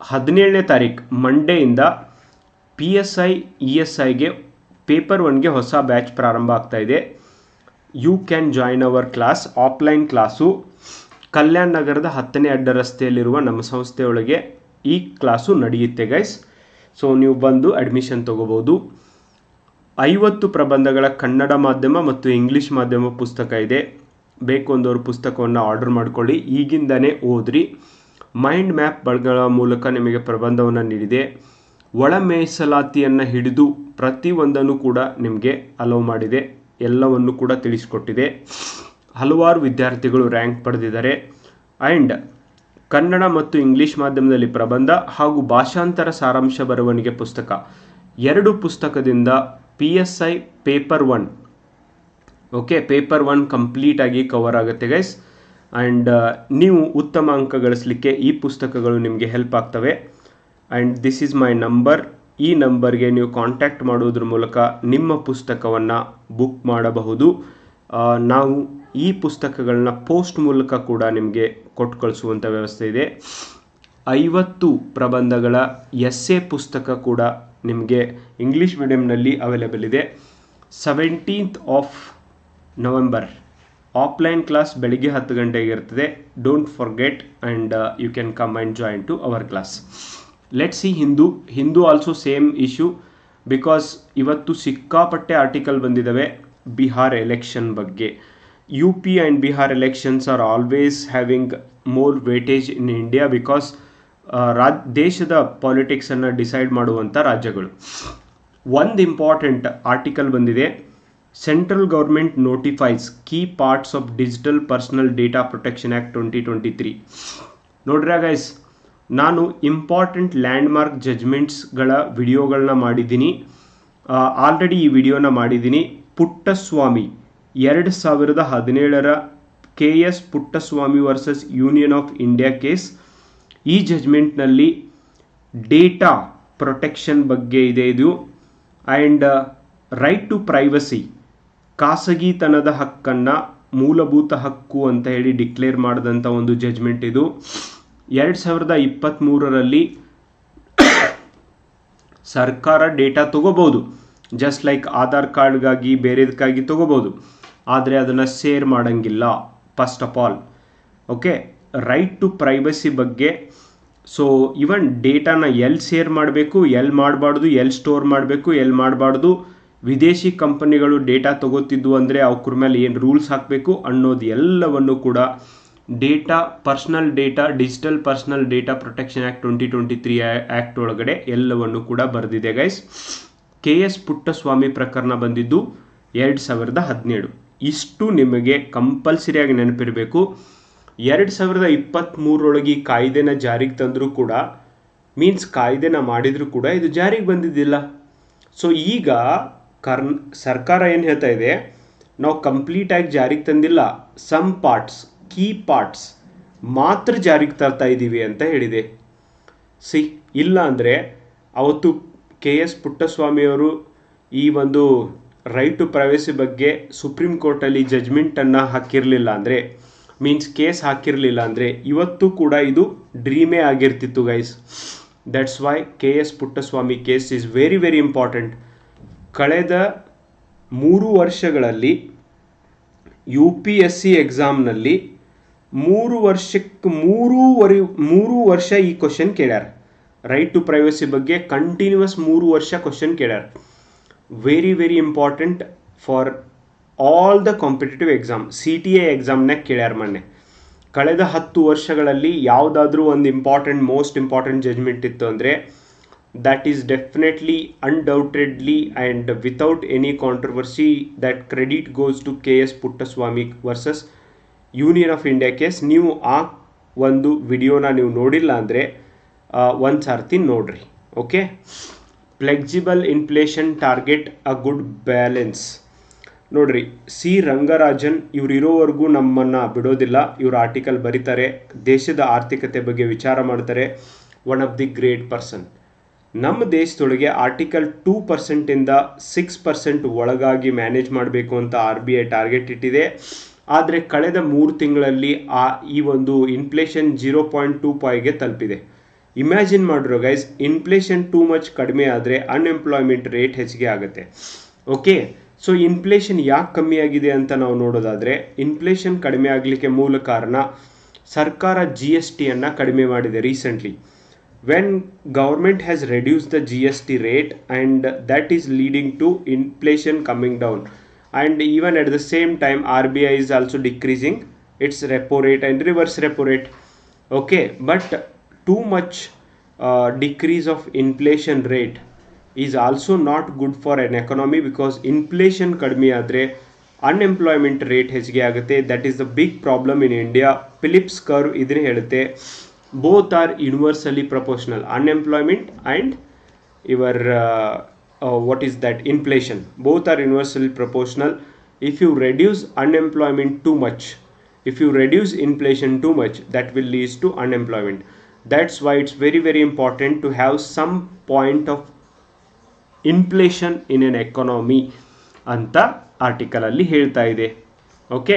ಹದಿನೇಳನೇ ತಾರೀಕು ಮಂಡೇಯಿಂದ P S I E S ಐಗೆ paper ಒನ್ಗೆ ಹೊಸ ಬ್ಯಾಚ್ ಪ್ರಾರಂಭ ಆಗ್ತಾ ಇದೆ. You can join our class offline class Kalyan ನಗರದ ಹತ್ತನೇ ಅಡ್ಡ ರಸ್ತೆಯಲ್ಲಿರುವ ನಮ್ಮ ಸಂಸ್ಥೆಯೊಳಗೆ ಈ ಕ್ಲಾಸು ನಡೆಯುತ್ತೆ ಗೈಸ್ ಸೊ ನೀವು ಬಂದು ಅಡ್ಮಿಷನ್ ತೊಗೋಬೋದು. ಐವತ್ತು ಪ್ರಬಂಧಗಳ ಕನ್ನಡ ಮಾಧ್ಯಮ ಮತ್ತು ಇಂಗ್ಲೀಷ್ ಮಾಧ್ಯಮ ಪುಸ್ತಕ ಇದೆ. ಬೇಕು ಅಂದವರು ಪುಸ್ತಕವನ್ನು ಆರ್ಡರ್ ಮಾಡಿಕೊಳ್ಳಿ. ಈಗಿಂದನೇ ಓದ್ರಿ. ಮೈಂಡ್ ಮ್ಯಾಪ್ ಬಳಗಳ ಮೂಲಕ ನಿಮಗೆ ಪ್ರಬಂಧವನ್ನು ನೀಡಿದೆ. ಒಳ ಮೀಸಲಾತಿಯನ್ನು ಹಿಡಿದು ಪ್ರತಿಯೊಂದನ್ನು ಕೂಡ ನಿಮಗೆ ಅಲೋ ಮಾಡಿದೆ. ಎಲ್ಲವನ್ನು ಕೂಡ ತಿಳಿಸಿಕೊಟ್ಟಿದೆ. ಹಲವಾರು ವಿದ್ಯಾರ್ಥಿಗಳು ರ್ಯಾಂಕ್ ಪಡೆದಿದ್ದಾರೆ. ಆ್ಯಂಡ್ ಕನ್ನಡ ಮತ್ತು ಇಂಗ್ಲೀಷ್ ಮಾಧ್ಯಮದಲ್ಲಿ ಪ್ರಬಂಧ ಹಾಗೂ ಭಾಷಾಂತರ ಸಾರಾಂಶ ಬರವಣಿಗೆ ಪುಸ್ತಕ. ಎರಡು ಪುಸ್ತಕದಿಂದ P S I paper one okay paper one complete ಆಗಿ ಕವರ್ ಆಗುತ್ತೆ ಗೈಸ್ ಆ್ಯಂಡ್ ನೀವು ಉತ್ತಮ ಅಂಕ ಗಳಿಸಲಿಕ್ಕೆ ಈ ಪುಸ್ತಕಗಳು ನಿಮಗೆ ಹೆಲ್ಪ್ ಆಗ್ತವೆ. And this is my number ಈ ನಂಬರ್ಗೆ ನೀವು ಕಾಂಟ್ಯಾಕ್ಟ್ ಮಾಡುವುದ್ರ ಮೂಲಕ ನಿಮ್ಮ ಪುಸ್ತಕವನ್ನು ಬುಕ್ ಮಾಡಬಹುದು. ನಾವು ಈ ಪುಸ್ತಕಗಳನ್ನ ಪೋಸ್ಟ್ ಮೂಲಕ ಕೂಡ ನಿಮಗೆ ಕೊಟ್ಟು ಕಳಿಸುವಂಥ ವ್ಯವಸ್ಥೆ ಇದೆ. ಐವತ್ತು ಪ್ರಬಂಧಗಳ ಎಸ್ ಎ ಪುಸ್ತಕ ಕೂಡ ನಿಮಗೆ ಇಂಗ್ಲೀಷ್ ಮೀಡಿಯಂನಲ್ಲಿ ಅವೈಲೇಬಲ್ ಇದೆ. Seventeenth of November offline class ಬೆಳಿಗ್ಗೆ ಹತ್ತು ಗಂಟೆಗೆ ಇರ್ತದೆ. Don't forget and you can come and join to our class let see Hindu Hindu also same issue because ಇವತ್ತು ಸಿಕ್ಕಾಪಟ್ಟೆ ಆರ್ಟಿಕಲ್ ಬಂದಿದ್ದಾವೆ ಬಿಹಾರ್ ಎಲೆಕ್ಷನ್ ಬಗ್ಗೆ. U P and Bihar elections are always having more weightage in India because Raj, ದೇಶದ ಪಾಲಿಟಿಕ್ಸನ್ನು decide ಮಾಡುವಂಥ ರಾಜ್ಯಗಳು. ಒಂದು important article ಬಂದಿದೆ. Central government notifies key parts of digital personal data protection act twenty twenty three ನೋಡ್ರಿ guys ನಾನು important landmark ಜಜ್ಮೆಂಟ್ಸ್ಗಳ ವಿಡಿಯೋಗಳನ್ನ ಮಾಡಿದ್ದೀನಿ. ಆಲ್ರೆಡಿ ಈ ವಿಡಿಯೋನ ಮಾಡಿದ್ದೀನಿ. ಪುಟ್ಟಸ್ವಾಮಿ, ಎರಡು ಸಾವಿರದ ಹದಿನೇಳರ K S Puttaswamy versus union of India case ಈ ಜಜ್ಮೆಂಟ್ನಲ್ಲಿ ಡೇಟಾ ಪ್ರೊಟೆಕ್ಷನ್ ಬಗ್ಗೆ ಇದೆ ಇದು. ಆ್ಯಂಡ್ ರೈಟ್ ಟು ಪ್ರೈವಸಿ ಖಾಸಗಿತನದ ಹಕ್ಕನ್ನು ಮೂಲಭೂತ ಹಕ್ಕು ಅಂತ ಹೇಳಿ ಡಿಕ್ಲೇರ್ ಮಾಡಿದಂಥ ಒಂದು ಜಜ್ಮೆಂಟ್ ಇದು. ಎರಡು ಸಾವಿರದ ಇಪ್ಪತ್ತ್ಮೂರರಲ್ಲಿ ಸರ್ಕಾರ ಡೇಟಾ ತಗೋಬೋದು ಜಸ್ಟ್ ಲೈಕ್ ಆಧಾರ್ ಕಾರ್ಡ್ಗಾಗಿ ಬೇರೆದಕ್ಕಾಗಿ ತಗೋಬೋದು ಆದರೆ ಅದನ್ನು ಶೇರ್ ಮಾಡೋಂಗಿಲ್ಲ first of all okay right to privacy ಬಗ್ಗೆ. ಸೊ ಇವನ್ ಡೇಟಾನ ಎಲ್ಲಿ ಶೇರ್ ಮಾಡಬೇಕು ಎಲ್ಲಿ ಮಾಡಬಾರ್ದು ಎಲ್ಲಿ ಸ್ಟೋರ್ ಮಾಡಬೇಕು ಎಲ್ಲಿ ಮಾಡಬಾರ್ದು, ವಿದೇಶಿ ಕಂಪನಿಗಳು ಡೇಟಾ ತಗೋತಿದ್ವು ಅಂದರೆ ಅವ್ರ ಮೇಲೆ ಏನು ರೂಲ್ಸ್ ಹಾಕಬೇಕು ಅನ್ನೋದು ಎಲ್ಲವನ್ನು ಕೂಡ data personal data digital personal data protection act twenty twenty three act ಒಳಗಡೆ ಎಲ್ಲವನ್ನು ಕೂಡ ಬರೆದಿದೆ ಗೈಸ್ ಕೆ ಎಸ್ ಪುಟ್ಟಸ್ವಾಮಿ ಪ್ರಕರಣ ಬಂದಿದ್ದು ಎರಡು ಸಾವಿರದ ಹದಿನೇಳು. ಇಷ್ಟು ನಿಮಗೆ ಕಂಪಲ್ಸರಿಯಾಗಿ ನೆನಪಿರಬೇಕು. ಎರಡು ಸಾವಿರದ ಇಪ್ಪತ್ತ್ಮೂರರೊಳಗೆ ಈ ಕಾಯ್ದೆನ ಜಾರಿಗೆ ತಂದರೂ ಕೂಡ ಮೀನ್ಸ್ ಕಾಯ್ದೆನ ಮಾಡಿದರೂ ಕೂಡ ಇದು ಜಾರಿಗೆ ಬಂದಿದ್ದಿಲ್ಲ. ಸೊ ಈಗ ಕರ್ನ್, ಸರ್ಕಾರ ಏನು ಹೇಳ್ತಾ ಇದೆ? ನಾವು ಕಂಪ್ಲೀಟಾಗಿ ಜಾರಿಗೆ ತಂದಿಲ್ಲ. ಸಮ್ ಪಾರ್ಟ್ಸ್ ಕೀ ಪಾರ್ಟ್ಸ್ ಮಾತ್ರ ಜಾರಿಗೆ ತರ್ತಾ ಇದ್ದೀವಿ ಅಂತ ಹೇಳಿದೆ. ಸಿ ಇಲ್ಲ ಅಂದರೆ ಅವತ್ತು ಕೆ ಎಸ್ ಪುಟ್ಟಸ್ವಾಮಿಯವರು ಈ ಒಂದು ರೈಟ್ ಟು ಪ್ರೈವಸಿ ಬಗ್ಗೆ ಸುಪ್ರೀಂ ಕೋರ್ಟಲ್ಲಿ ಜಜ್ಮೆಂಟನ್ನು ಹಾಕಿರಲಿಲ್ಲ ಅಂದರೆ ಮೀನ್ಸ್ ಕೇಸ್ ಹಾಕಿರಲಿಲ್ಲ ಅಂದರೆ ಇವತ್ತು ಕೂಡ ಇದು ಡ್ರೀಮೇ ಆಗಿರ್ತಿತ್ತು guys that's why K S Puttaswamy case is very very important ಕಳೆದ ಮೂರು ವರ್ಷಗಳಲ್ಲಿ ಯು ಪಿ ಎಸ್ ಸಿ ಎಕ್ಸಾಮ್ನಲ್ಲಿ ಮೂರು ವರ್ಷಕ್ಕೆ ಮೂರೂವರೆ, ಮೂರು ವರ್ಷ ಈ ಕ್ವಶನ್ ಕೇಳ್ಯಾರ. ರೈಟ್ ಟು ಪ್ರೈವಸಿ ಬಗ್ಗೆ ಕಂಟಿನ್ಯೂಸ್ ಮೂರು ವರ್ಷ question ಕೇಳ್ಯಾರ. Very very important for all the competitive exam C T A ಎಕ್ಸಾಮ್ನಾಗ ಕೇಳ್ಯಾರ ಮೊನ್ನೆ. ಕಳೆದ ಹತ್ತು ವರ್ಷಗಳಲ್ಲಿ ಯಾವುದಾದ್ರೂ ಒಂದು ಇಂಪಾರ್ಟೆಂಟ್ ಮೋಸ್ಟ್ ಇಂಪಾರ್ಟೆಂಟ್ ಜಜ್ಮೆಂಟ್ ಇತ್ತು ಅಂದರೆ that is definitely undoubtedly and without any controversy that credit goes to K S Puttaswamy versus union of India case ನೀವು ಆ ಒಂದು ವಿಡಿಯೋನ ನೀವು ನೋಡಿಲ್ಲ ಅಂದರೆ ಒಂದು ಸರ್ತಿ ನೋಡ್ರಿ okay flexible inflation target uh good balance ನೋಡ್ರಿ, ಸಿ. ರಂಗರಾಜನ್ ಇವ್ರು ಇರೋವರೆಗೂ ನಮ್ಮನ್ನು ಬಿಡೋದಿಲ್ಲ. ಇವ್ರು ಆರ್ಟಿಕಲ್ ಬರೀತಾರೆ, ದೇಶದ ಆರ್ಥಿಕತೆ ಬಗ್ಗೆ ವಿಚಾರ ಮಾಡ್ತಾರೆ. One of the great person ನಮ್ಮ ದೇಶದೊಳಗೆ ಆರ್ಟಿಕಲ್ ಟೂ ಪರ್ಸೆಂಟಿಂದ ಸಿಕ್ಸ್ ಪರ್ಸೆಂಟ್ ಒಳಗಾಗಿ ಮ್ಯಾನೇಜ್ ಮಾಡಬೇಕು ಅಂತ ಆರ್ ಬಿ ಐ ಟಾರ್ಗೆಟ್ ಇಟ್ಟಿದೆ. ಆದರೆ ಕಳೆದ ಮೂರು ತಿಂಗಳಲ್ಲಿ ಆ ಈ ಒಂದು ಇನ್ಫ್ಲೇಷನ್ ಜೀರೋ ಪಾಯಿಂಟ್ ಟೂ ಪಾಯ್ಗೆ ತಲುಪಿದೆ. ಇಮ್ಯಾಜಿನ್ ಮಾಡಿರೋ ಗೈಸ್ ಇನ್ಫ್ಲೇಷನ್ ಟೂ ಮಚ್ ಕಡಿಮೆ ಆದರೆ ಅನ್ಎಂಪ್ಲಾಯ್ಮೆಂಟ್ ರೇಟ್ ಹೆಚ್ಚಿಗೆ ಆಗುತ್ತೆ. ಓಕೆ ಸೊ ಇನ್ಫ್ಲೇಷನ್ ಯಾಕೆ ಕಮ್ಮಿ ಆಗಿದೆ ಅಂತ ನಾವು ನೋಡೋದಾದರೆ ಇನ್ಫ್ಲೇಷನ್ ಕಡಿಮೆ ಆಗಲಿಕ್ಕೆ ಮೂಲ ಕಾರಣ ಸರ್ಕಾರ ಜಿ ಎಸ್ ಟಿಯನ್ನು ಕಡಿಮೆ ಮಾಡಿದೆ recently when government has reduce the G S T rate and that is leading to inflation coming down and even at the same time R B I also also decreasing its repo rate and reverse repo rate okay but too much decrease of inflation rate is also not good for an economy because inflation ಕಡಿಮೆ ಆದರೆ unemployment rate ಹೆಚ್ಚಿಗೆ ಆಗುತ್ತೆ that is the big problem in India Phillips curve ಇದನ್ನೇ ಹೇಳುತ್ತೆ universally proportional unemployment and your uh, uh, what is that inflation both are universally proportional if you reduce unemployment too much if you reduce inflation too much that will lead to unemployment that's why it's very very important to have some point of inflation in an economy ಅಂತ ಆರ್ಟಿಕಲಲ್ಲಿ ಹೇಳ್ತಾ ಇದೆ. Okay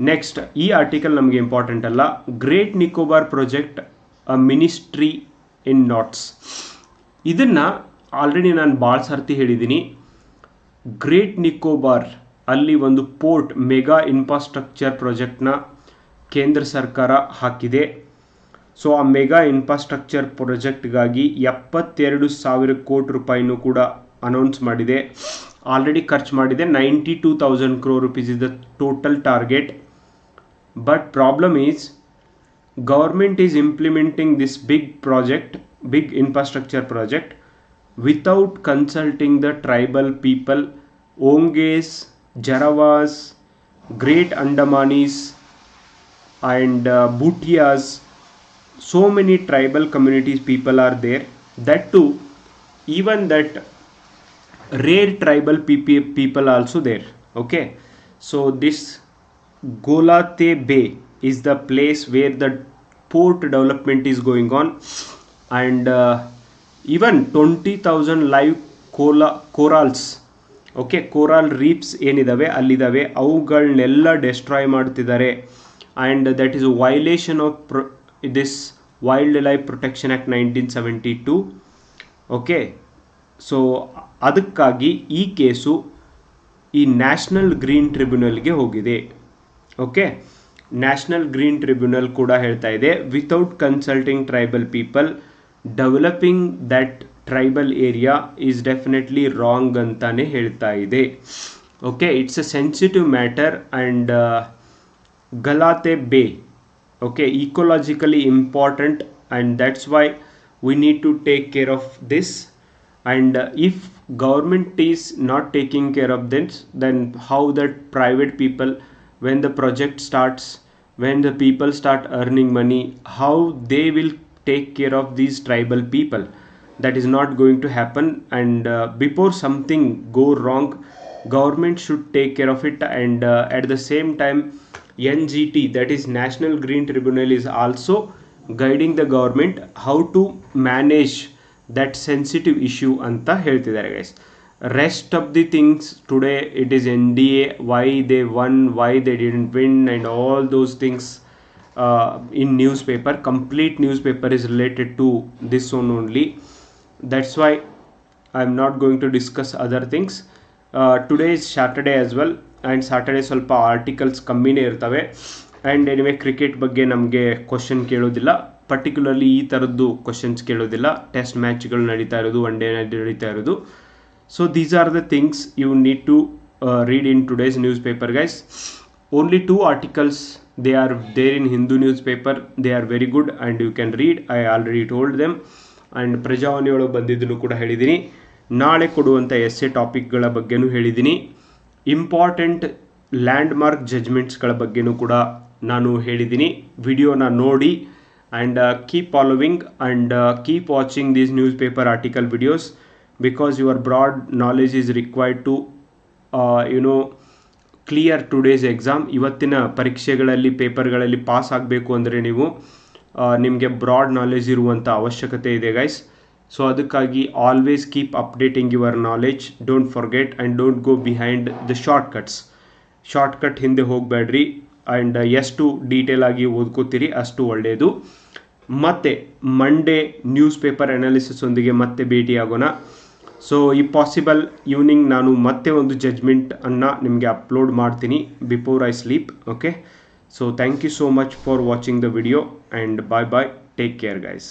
next ಈ article ನಮಗೆ important ಅಲ್ಲ. Great Nicobar project uh ministry in notes ಇದನ್ನು already ನಾನು ಭಾಳ ಸರ್ತಿ ಹೇಳಿದ್ದೀನಿ ಗ್ರೇಟ್ ನಿಕೋಬಾರ್ ಅಲ್ಲಿ ಒಂದು ಪೋರ್ಟ್ ಮೆಗಾ ಇನ್ಫ್ರಾಸ್ಟ್ರಕ್ಚರ್ ಪ್ರಾಜೆಕ್ಟ್ನ ಕೇಂದ್ರ ಸರ್ಕಾರ ಹಾಕಿದೆ. ಸೊ ಆ ಮೆಗಾ ಇನ್ಫ್ರಾಸ್ಟ್ರಕ್ಚರ್ ಪ್ರಾಜೆಕ್ಟ್ಗಾಗಿ ಎಪ್ಪತ್ತೆರಡು ಸಾವಿರ ಕೋಟಿ ರೂಪಾಯಿನೂ ಕೂಡ ಅನೌನ್ಸ್ ಮಾಡಿದೆ. ಆಲ್ರೆಡಿ ಖರ್ಚು ಮಾಡಿದೆ. Ninety two thousand crore rupees is the total target but problem is government is implementing this big project big infrastructure project without consulting the tribal people Onges Jarawas great Andamanese and bhutias. So many tribal communities people are there that too even that rare tribal people also there okay so this golate bay is the place where the port development is going on and uh, even 20000 live cola corals okay coral reefs ಏನಿದ್ದಾವೆ ಅಲ್ಲಿದ್ದಾವೆ ಅವುಗಳನ್ನೆಲ್ಲ destroy ಮಾಡ್ತಿದ್ದಾರೆ and that is violation of this wild protection act nineteen seventy two okay so ಅದಕ್ಕಾಗಿ ಈ case ಈ national green ಟ್ರಿಬ್ಯುನಲ್ಗೆ ಹೋಗಿದೆ. Okay national green tribunal ಕೂಡ ಹೇಳ್ತಾ ಇದೆ without consulting tribal people developing that tribal area is definitely wrong ಅಂತಾನೆ ಹೇಳ್ತಾ ಇದೆ. Okay it's a sensitive matter and ಗಲಾತೆ ಬೇ okay ecologically important and that's why we need to take care of this. And uh, if government is not taking care of this then how that private people when the project starts when the people start earning money how they will take care of these tribal people? That is not going to happen. And uh, before something go wrong government should take care of it. And uh, at the same time ngt that is national green tribunal, is also guiding the government how to manage that sensitive issue ಅಂತ ಹೇಳ್ತಿದ್ದಾರೆ guys rest of the things today it is N D A why they won why they didn't win and all those things in newspaper complete newspaper is related to this one only that's why I am not going to discuss other things today is Saturday as well and Saturday ಸ್ವಲ್ಪ articles ಕಮ್ಮಿನೇ ಇರ್ತವೆ. And anyway cricket ಬಗ್ಗೆ ನಮಗೆ question ಕೇಳೋದಿಲ್ಲ. Particularly ಈ ಥರದ್ದು questions ಕೇಳೋದಿಲ್ಲ. Test ಮ್ಯಾಚ್ಗಳು ನಡೀತಾ ಇರೋದು ಒನ್ ಡೇ ನಡೀತಾ ಇರೋದು. So these are the things you need to read in today's newspaper guys only two articles they are there in Hindu newspaper they are very good and you can read I already told them and ಪ್ರಜಾವಾಣಿಯೊಳಗೆ ಬಂದಿದ್ದನ್ನು ಕೂಡ ಹೇಳಿದ್ದೀನಿ. ನಾಳೆ ಕೊಡುವಂಥ S A ಟಾಪಿಕ್ಗಳ ಬಗ್ಗೆನೂ ಹೇಳಿದ್ದೀನಿ. Important landmark ಜಜ್ಮೆಂಟ್ಸ್ಗಳ ಬಗ್ಗೆ ಕೂಡ ನಾನು ಹೇಳಿದ್ದೀನಿ. ವಿಡಿಯೋನ ನೋಡಿ and keep following and keep watching these newspaper article videos because your broad knowledge is required to you know clear today's exam ಇವತ್ತಿನ ಪರೀಕ್ಷೆಗಳಲ್ಲಿ ಪೇಪರ್ಗಳಲ್ಲಿ ಪಾಸ್ ಆಗಬೇಕು ಅಂದರೆ ನೀವು ನಿಮಗೆ ಬ್ರಾಡ್ ನಾಲೆಜ್ ಇರುವಂಥ ಅವಶ್ಯಕತೆ ಇದೆ ಗೈಸ್ ಸೊ ಅದಕ್ಕಾಗಿ always keep updating your knowledge don't forget and don't go behind the shortcuts shortcut ಹಿಂದೆ ಹೋಗಬೇಡ್ರಿ ಆ್ಯಂಡ್ ಎಷ್ಟು ಡೀಟೇಲ್ ಆಗಿ ಓದ್ಕೋತೀರಿ ಅಷ್ಟು ಒಳ್ಳೆಯದು ಮತ್ತೆ ಮಂಡೇ ನ್ಯೂಸ್ ಪೇಪರ್ ಅನಾಲಿಸಿಸ್ ಒಂದಿಗೆ ಮತ್ತೆ ಭೇಟಿಯಾಗೋಣ. ಸೊ ಈ ಪಾಸಿಬಲ್ ಈವ್ನಿಂಗ್ ನಾನು ಮತ್ತೆ ಒಂದು ಜಜ್ಮೆಂಟ್ ಅನ್ನು ನಿಮಗೆ ಅಪ್ಲೋಡ್ ಮಾಡ್ತೀನಿ before I sleep okay so thank you so much for watching the video and bye bye take care guys